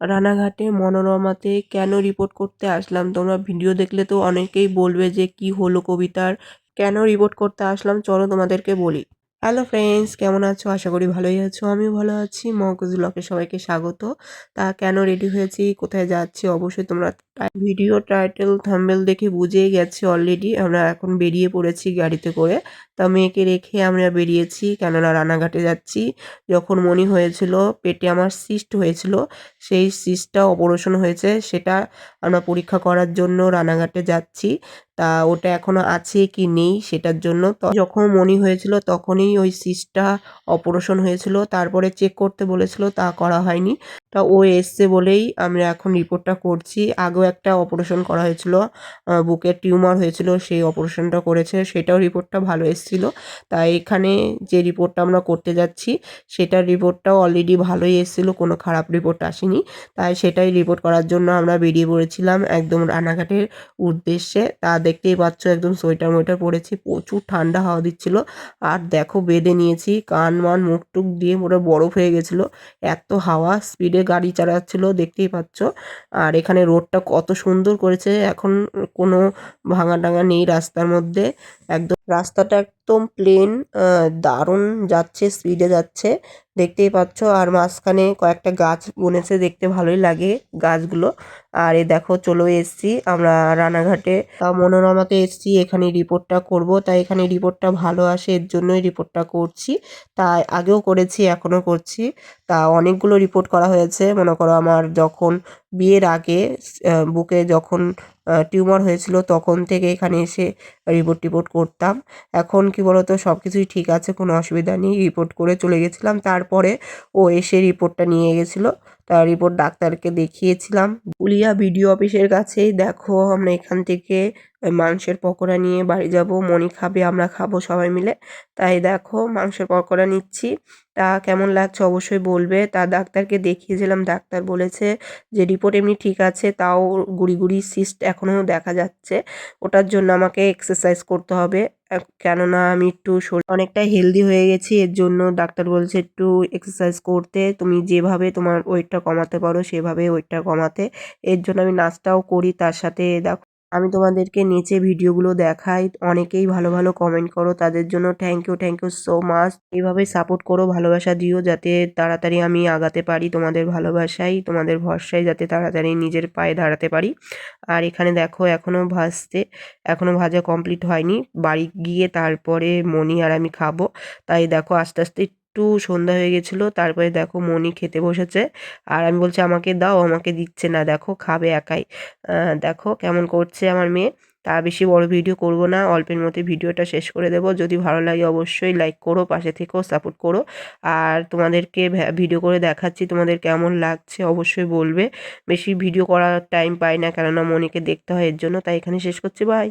রানাঘাটে মনোরমাতে কেন রিপোর্ট করতে আসলাম? তোমরা ভিডিও দেখলে তো অনেকেই বলবে যে কি হলো কবিতার। কেন রিপোর্ট করতে আসলাম? চলো তোমাদেরকে বলি। হ্যালো ফ্রেন্ডস, কেমন আছো? আশা করি ভালোই আছো। আমিও ভালো আছি। মগজ ব্লকে সবাইকে স্বাগত। তা কেন রেডি হয়েছি? কোথায় যাচ্ছি? অবশ্যই তোমরা ভিডিও টাইটেল থাম্বেল দেখে বুঝেই গেছি অলরেডি আমরা এখন বেরিয়ে পড়েছি গাড়িতে করে। তা মেয়েকে রেখে আমরা বেরিয়েছি, কেননা রানাঘাটে যাচ্ছি। যখন মনি হয়েছিল পেটে আমার সিস্ট হয়েছিল, সেই সিস্টটা অপারেশন হয়েছে। সেটা আমরা পরীক্ষা করার জন্য রানাঘাটে যাচ্ছি। তা ওটা এখনও আছে কি নেই সেটার জন্য তো যখন মনি হয়েছিল তখনই ওই সিস্টটা অপারেশন হয়েছিল, তারপরে চেক করতে বলেছিল তা করা হয়নি। তা ও এসছে বলেই আমরা এখন রিপোর্টটা করছি। আগেও একটা অপারেশন করা হয়েছিল বুকের টিউমার হয়েছিল, সেই অপারেশনটা করেছে, সেটাও রিপোর্টটা ভালো এসেছিল। তাই এখানে যে রিপোর্টটা আমরা করতে যাচ্ছি, সেটার রিপোর্টটাও অলরেডি ভালোই এসেছিল, কোনো খারাপ রিপোর্ট আসেনি। তাই সেটাই রিপোর্ট করার জন্য আমরা বেরিয়ে পড়েছিলাম একদম রানাঘাটের উদ্দেশ্যে। তা দেখতেই পাচ্ছ, একদম সোয়েটার মোয়েটার পরেছি, প্রচুর ঠান্ডা হাওয়া দিচ্ছিল। আর দেখো বেঁধে নিয়েছি, কান মান মুখ টুক দিয়ে পুরো বরফ হয়ে গেছিল। এত হাওয়া স্পিডে গাড়ি চালাচ্ছিল, দেখতেই পাচ্ছ। আর এখানে রোডটা কত সুন্দর করেছে। এখন কোনো ভাঙা টাঙা নেই রাস্তার মধ্যে। একদম রাস্তাটা একদম প্লেন দারুণ যাচ্ছে স্পিডে যাচ্ছে। দেখতেই পাচ্ছ, আর মাঝখানে কয়েকটা গাছ বনেছে, দেখতে ভালোই লাগে গাছগুলো। আর এ দেখো চলো এসছি আমরা রানাঘাটে। তা মনোরমাতে এসছি, এখানে রিপোর্টটা করব। তাই এখানে রিপোর্টটা ভালো আসে, এর জন্যই রিপোর্টটা করছি। তাই আগেও করেছি, এখনও করছি। তা অনেকগুলো রিপোর্ট করা হয়েছে। মনে করো আমার যখন বিয়ের আগে বুকে যখন টিউমার হয়েছিল তখন থেকে এখানে এসে রিপোর্ট টিপোর্ট করতাম। এখন কি বলতো সব কিছুই ঠিক আছে, কোনো অসুবিধা নেই, রিপোর্ট করে চলে গেছিলাম। তারপরে ও এসে রিপোর্টটা নিয়ে গেছিল। তার রিপোর্ট ডাক্তারকে দেখিয়েছিলাম। উলিয়া বিডিও অফিসের কাছেই, দেখো, আমরা এখান থেকে মাংসের পকোড়া নিয়ে বাড়ি যাব মনি খাবে, আমরা খাব সবাই মিলে। তাই দেখো, মাংসের পকোড়া নিচ্ছি। তা কেমন লাগছে অবশ্যই বলবে। তা ডাক্তারকে দেখিয়েছিলাম। ডাক্তার বলেছে যে, রিপোর্ট এমনি ঠিক আছে, তাও গুড়ি গুড়ি সিস্ট এখনও দেখা যাচ্ছে। ওটার জন্য আমাকে এক্সারসাইজ করতে হবে। কেননা আমি একটু অনেকটাই হেলদি হয়ে গেছি, এর জন্য ডাক্তার বলছে একটু এক্সারসাইজ করতে, তুমি যেভাবে তোমার ওয়েটটা কমাতে পারো সেভাবে ওয়েটটা কমাতে, এর জন্য আমি নাচটাও করি, তার সাথে দেখো আমি তোমাদেরকে নেচে ভিডিওগুলো দেখাই। অনেকেই ভালো ভালো কমেন্ট করো, তাদের জন্য thank you thank you so much এইভাবে সাপোর্ট করো, ভালোবাসা দিও যাতে তাড়াতাড়ি আমি আগাতে পারি তোমাদের ভালোবাসাই তোমাদের ভরসায় যাতে তাড়াতাড়ি নিজের পায়ে দাঁড়াতে পারি। আর এখানে দেখো এখনও ভাজতে এখনও ভাজা কমপ্লিট হয়নি। বাড়ি গিয়ে তারপরে মনি আর আমি খাব। তাই দেখো, আস্তে আস্তে একটু সন্ধ্যা হয়ে গেছিল, তারপরে দেখো মনি খেতে বসেছে। আর আমি বলছি, আমাকে দাও, আমাকে দিচ্ছে না, দেখো খাবে একাই। দেখো কেমন করছে আমার মেয়ে। তা বেশি বড় ভিডিও করব না, অল্পের মধ্যে ভিডিওটা শেষ করে দেবো। যদি ভালো লাগে অবশ্যই লাইক করো, পাশে থেকেও সাপোর্ট করো। আর তোমাদেরকে ভিডিও করে দেখাচ্ছি, তোমাদের কেমন লাগছে অবশ্যই বলবে। বেশি ভিডিও করার টাইম পাই না, কেননা মনিকে দেখতে হয় এর জন্য, তাই এখানে শেষ করছি, বাই।